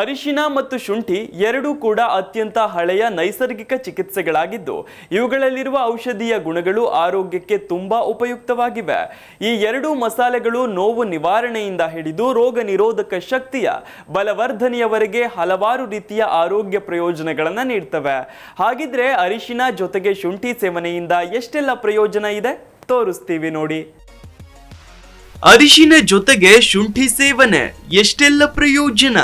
ಅರಿಶಿನ ಮತ್ತು ಶುಂಠಿ ಎರಡೂ ಕೂಡ ಅತ್ಯಂತ ಹಳೆಯ ನೈಸರ್ಗಿಕ ಚಿಕಿತ್ಸೆಗಳಾಗಿದ್ದು, ಇವುಗಳಲ್ಲಿರುವ ಔಷಧೀಯ ಗುಣಗಳು ಆರೋಗ್ಯಕ್ಕೆ ತುಂಬಾ ಉಪಯುಕ್ತವಾಗಿವೆ. ಈ ಎರಡೂ ಮಸಾಲೆಗಳು ನೋವು ನಿವಾರಣೆಯಿಂದ ಹಿಡಿದು ರೋಗ ನಿರೋಧಕ ಶಕ್ತಿಯ ಬಲವರ್ಧನೆಯವರೆಗೆ ಹಲವಾರು ರೀತಿಯ ಆರೋಗ್ಯ ಪ್ರಯೋಜನಗಳನ್ನು ನೀಡ್ತವೆ. ಹಾಗಿದ್ರೆ ಅರಿಶಿನ ಜೊತೆಗೆ ಶುಂಠಿ ಸೇವನೆಯಿಂದ ಎಷ್ಟೆಲ್ಲ ಪ್ರಯೋಜನ ಇದೆ? ತೋರಿಸ್ತೀವಿ ನೋಡಿ. ಅರಿಶಿನ ಜೊತೆಗೆ ಶುಂಠಿ ಸೇವನೆ ಎಷ್ಟೆಲ್ಲ ಪ್ರಯೋಜನ?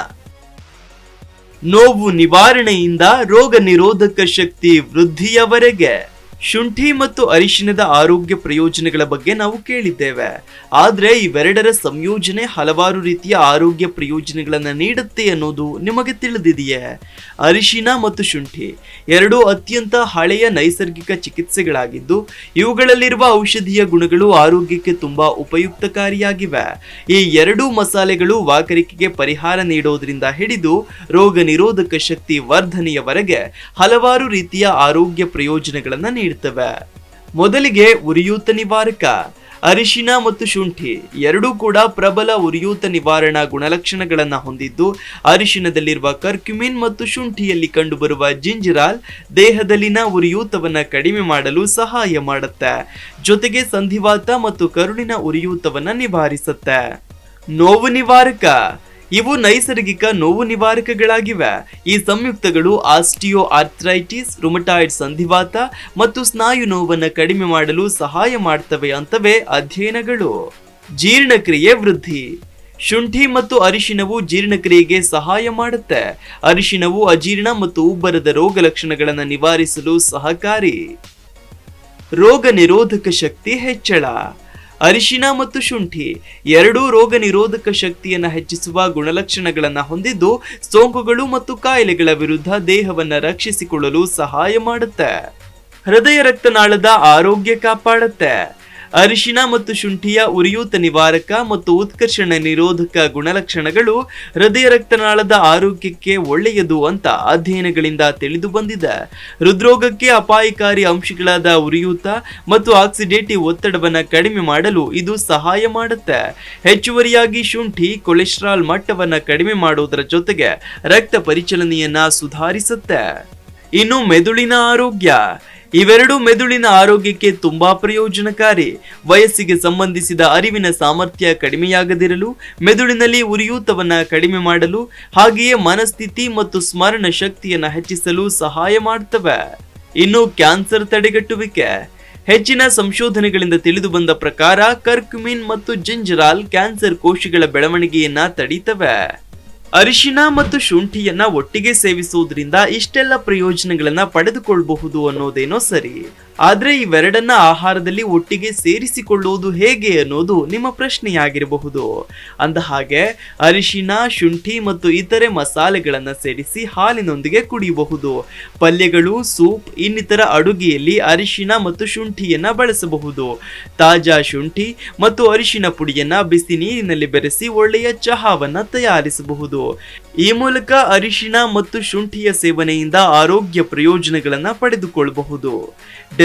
ನೋವು ನಿವಾರಣೆಯಿಂದ ರೋಗ ನಿರೋಧಕ ಶಕ್ತಿ ವೃದ್ಧಿಯವರೆಗೆ. ಶುಂಠಿ ಮತ್ತು ಅರಿಶಿನದ ಆರೋಗ್ಯ ಪ್ರಯೋಜನಗಳ ಬಗ್ಗೆ ನಾವು ಕೇಳಿದ್ದೇವೆ. ಆದರೆ ಇವೆರಡರ ಸಂಯೋಜನೆ ಹಲವಾರು ರೀತಿಯ ಆರೋಗ್ಯ ಪ್ರಯೋಜನಗಳನ್ನು ನೀಡುತ್ತೆ ಅನ್ನೋದು ನಿಮಗೆ ತಿಳಿದಿದೆಯೇ? ಅರಿಶಿನ ಮತ್ತು ಶುಂಠಿ ಎರಡೂ ಅತ್ಯಂತ ಹಳೆಯ ನೈಸರ್ಗಿಕ ಚಿಕಿತ್ಸೆಗಳಾಗಿದ್ದು, ಇವುಗಳಲ್ಲಿರುವ ಔಷಧೀಯ ಗುಣಗಳು ಆರೋಗ್ಯಕ್ಕೆ ತುಂಬಾ ಉಪಯುಕ್ತಕಾರಿಯಾಗಿವೆ. ಈ ಎರಡೂ ಮಸಾಲೆಗಳು ವಾಕರಿಕೆಗೆ ಪರಿಹಾರ ನೀಡೋದ್ರಿಂದ ಹಿಡಿದು ರೋಗ ನಿರೋಧಕ ಶಕ್ತಿ ವರ್ಧನೆಯವರೆಗೆ ಹಲವಾರು ರೀತಿಯ ಆರೋಗ್ಯ ಪ್ರಯೋಜನಗಳನ್ನ ನೀಡುತ್ತವೆ ಮೊದಲಿಗೆ ಉರಿಯೂತ ನಿವಾರಕ, ಅರಿಶಿನ ಮತ್ತು ಶುಂಠಿ ಎರಡೂ ಕೂಡ ಪ್ರಬಲ ಉರಿಯೂತ ನಿವಾರಣಾ ಗುಣಲಕ್ಷಣಗಳನ್ನು ಹೊಂದಿದ್ದು, ಅರಿಶಿನದಲ್ಲಿರುವ ಕರ್ಕ್ಯುಮಿನ್ ಮತ್ತು ಶುಂಠಿಯಲ್ಲಿ ಕಂಡುಬರುವ ಜಿಂಜಿರಾಲ್ ದೇಹದಲ್ಲಿನ ಉರಿಯೂತವನ್ನು ಕಡಿಮೆ ಮಾಡಲು ಸಹಾಯ ಮಾಡುತ್ತೆ, ಜೊತೆಗೆ ಸಂಧಿವಾತ ಮತ್ತು ಕರುಳಿನ ಉರಿಯೂತವನ್ನು ನಿವಾರಿಸುತ್ತೆ. ನೋವು ನಿವಾರಕ ಇವು ನೈಸರ್ಗಿಕ ನೋವು ನಿವಾರಕಗಳಾಗಿವೆ. ಈ ಸಂಯುಕ್ತಗಳು ಆಸ್ಟಿಯೋ ಆರ್ಥ್ರೈಟಿಸ್ ರುಮಟಾಯ್ಡ್ ಸಂಧಿವಾತ ಮತ್ತು ಸ್ನಾಯು ನೋವನ್ನು ಕಡಿಮೆ ಮಾಡಲು ಸಹಾಯ ಮಾಡ್ತವೆ ಅಂತವೇ ಅಧ್ಯಯನಗಳು. ಜೀರ್ಣಕ್ರಿಯೆ ವೃದ್ಧಿ. ಶುಂಠಿ ಮತ್ತು ಅರಿಶಿನವು ಜೀರ್ಣಕ್ರಿಯೆಗೆ ಸಹಾಯ ಮಾಡುತ್ತೆ. ಅರಿಶಿನವು ಅಜೀರ್ಣ ಮತ್ತು ಉಬ್ಬರದ ರೋಗ ಲಕ್ಷಣಗಳನ್ನು ನಿವಾರಿಸಲು ಸಹಕಾರಿ. ರೋಗ ನಿರೋಧಕ ಶಕ್ತಿ ಹೆಚ್ಚಳ. ಅರಿಶಿನ ಮತ್ತು ಶುಂಠಿ ಎರಡೂ ರೋಗ ನಿರೋಧಕ ಶಕ್ತಿಯನ್ನು ಹೆಚ್ಚಿಸುವ ಗುಣಲಕ್ಷಣಗಳನ್ನು ಹೊಂದಿದ್ದು ಸೋಂಕುಗಳು ಮತ್ತು ಕಾಯಿಲೆಗಳ ವಿರುದ್ಧ ದೇಹವನ್ನು ರಕ್ಷಿಸಿಕೊಳ್ಳಲು ಸಹಾಯ ಮಾಡುತ್ತೆ. ಹೃದಯ ರಕ್ತನಾಳದ ಆರೋಗ್ಯ ಕಾಪಾಡುತ್ತೆ. ಅರಿಶಿನ ಮತ್ತು ಶುಂಠಿಯ ಉರಿಯೂತ ನಿವಾರಕ ಮತ್ತು ಉತ್ಕರ್ಷಣ ನಿರೋಧಕ ಗುಣಲಕ್ಷಣಗಳು ಹೃದಯ ರಕ್ತನಾಳದ ಆರೋಗ್ಯಕ್ಕೆ ಒಳ್ಳೆಯದು ಅಂತ ಅಧ್ಯಯನಗಳಿಂದ ತಿಳಿದು ಬಂದಿದೆ. ಹೃದ್ರೋಗಕ್ಕೆ ಅಪಾಯಕಾರಿ ಅಂಶಗಳಾದ ಉರಿಯೂತ ಮತ್ತು ಆಕ್ಸಿಡೇಟಿವ್ ಒತ್ತಡವನ್ನು ಕಡಿಮೆ ಮಾಡಲು ಇದು ಸಹಾಯ ಮಾಡುತ್ತೆ. ಹೆಚ್ಚುವರಿಯಾಗಿ ಶುಂಠಿ, ಕೊಲೆಸ್ಟ್ರಾಲ್ ಮಟ್ಟವನ್ನು ಕಡಿಮೆ ಮಾಡುವುದರ ಜೊತೆಗೆ ರಕ್ತ ಪರಿಚಲನೆಯನ್ನ ಸುಧಾರಿಸುತ್ತೆ. ಇನ್ನು ಮೆದುಳಿನ ಆರೋಗ್ಯ. ಇವೆರಡು ಮೆದುಳಿನ ಆರೋಗ್ಯಕ್ಕೆ ತುಂಬಾ ಪ್ರಯೋಜನಕಾರಿ. ವಯಸ್ಸಿಗೆ ಸಂಬಂಧಿಸಿದ ಅರಿವಿನ ಸಾಮರ್ಥ್ಯ ಕಡಿಮೆಯಾಗದಿರಲು, ಮೆದುಳಿನಲ್ಲಿ ಉರಿಯೂತವನ್ನ ಕಡಿಮೆ ಮಾಡಲು, ಹಾಗೆಯೇ ಮನಸ್ಥಿತಿ ಮತ್ತು ಸ್ಮರಣ ಶಕ್ತಿಯನ್ನ ಹೆಚ್ಚಿಸಲು ಸಹಾಯ ಮಾಡ್ತವೆ. ಇನ್ನು ಕ್ಯಾನ್ಸರ್ ತಡೆಗಟ್ಟುವಿಕೆ. ಹೆಚ್ಚಿನ ಸಂಶೋಧನೆಗಳಿಂದ ತಿಳಿದು ಬಂದ ಪ್ರಕಾರ ಕರ್ಕ್ಯುಮಿನ್ ಮತ್ತು ಜಿಂಜರಾಲ್ ಕ್ಯಾನ್ಸರ್ ಕೋಶಗಳ ಬೆಳವಣಿಗೆಯನ್ನ ತಡೀತವೆ. ಅರಿಶಿನ ಮತ್ತು ಶುಂಠಿಯನ್ನ ಒಟ್ಟಿಗೆ ಸೇವಿಸುವುದರಿಂದ ಇಷ್ಟೆಲ್ಲ ಪ್ರಯೋಜನಗಳನ್ನ ಪಡೆದುಕೊಳ್ಳಬಹುದು ಅನ್ನೋದೇನೋ ಸರಿ. ಆದ್ರೆ ಇವೆರಡನ್ನ ಆಹಾರದಲ್ಲಿ ಒಟ್ಟಿಗೆ ಸೇರಿಸಿಕೊಳ್ಳುವುದು ಹೇಗೆ ಅನ್ನೋದು ನಿಮ್ಮ ಪ್ರಶ್ನೆಯಾಗಿರಬಹುದು. ಅಂದ ಹಾಗೆ ಅರಿಶಿನ ಶುಂಠಿ ಮತ್ತು ಇತರೆ ಮಸಾಲೆಗಳನ್ನು ಸೇರಿಸಿ ಹಾಲಿನೊಂದಿಗೆ ಕುಡಿಯಬಹುದು. ಪಲ್ಯಗಳು, ಸೂಪ್, ಇನ್ನಿತರ ಅಡುಗೆಯಲ್ಲಿ ಅರಿಶಿನ ಮತ್ತು ಶುಂಠಿಯನ್ನ ಬಳಸಬಹುದು. ತಾಜಾ ಶುಂಠಿ ಮತ್ತು ಅರಿಶಿನ ಪುಡಿಯನ್ನ ಬಿಸಿ ನೀರಿನಲ್ಲಿ ಬೆರೆಸಿ ಒಳ್ಳೆಯ ಚಹಾವನ್ನ ತಯಾರಿಸಬಹುದು. ಈ ಮೂಲಕ ಅರಿಶಿನ ಮತ್ತು ಶುಂಠಿಯ ಸೇವನೆಯಿಂದ ಆರೋಗ್ಯ ಪ್ರಯೋಜನಗಳನ್ನು ಪಡೆದುಕೊಳ್ಳಬಹುದು